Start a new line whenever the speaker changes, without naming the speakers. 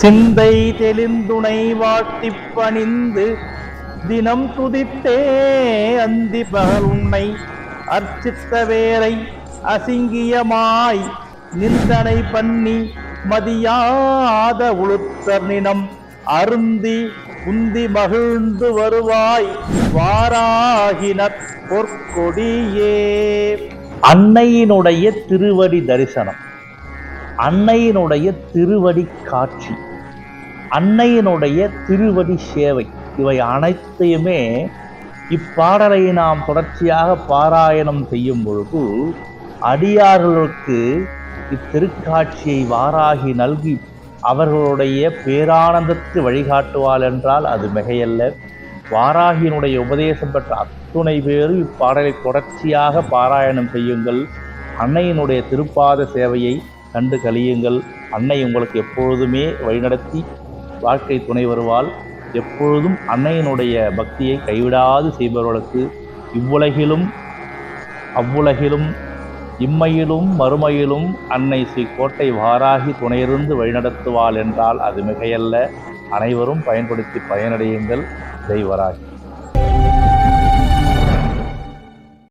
சிந்தை தெளிந்துணை வாட்டி பணிந்து தினம் துதித்தே அந்தி பகல் உன்னை அர்ச்சித்த வேலை அசிங்கியமாய் நிந்தனை பண்ணி மதியாத உளுத்தர் நினம் அருந்தி உந்தி மகிழ்ந்து வருவாய் வாராகினர் பொற்கொடியே. அன்னையினுடைய திருவடி தரிசனம். அன்னையினுடைய திருவடி காட்சி அன்னையினுடைய திருவடி சேவை இவை அனைத்தையுமே இப்பாடலை நாம் தொடர்ச்சியாக பாராயணம் செய்யும் பொழுது அடியார்களுக்கு இத்திருக்காட்சியை வாராகி நல்கி அவர்களுடைய பேரானந்தத்துக்கு வழிகாட்டுவாள் என்றால் அது மிகையல்ல. வாராகியினுடைய உபதேசம் பெற்ற அத்துணை பேரும் இப்பாடலை தொடர்ச்சியாக பாராயணம் செய்யுங்கள். அன்னையினுடைய திருப்பாத சேவையை கண்டு கழியுங்கள். அன்னை உங்களுக்கு எப்பொழுதுமே வழிநடத்தி வாழ்க்கை துணை வருவாள். எப்பொழுதும் அன்னையினுடைய பக்தியை கைவிடாது செய்பவர்களுக்கு இவ்வுலகிலும் அவ்வுலகிலும் இம்மையிலும் மறுமையிலும் அன்னை ஸ்ரீ கோட்டை வாராகி துணையிருந்து வழிநடத்துவாள் என்றால் அது மிகையல்ல. அனைவரும் பயன்படுத்தி பயனடையுங்கள். தெய்வராகி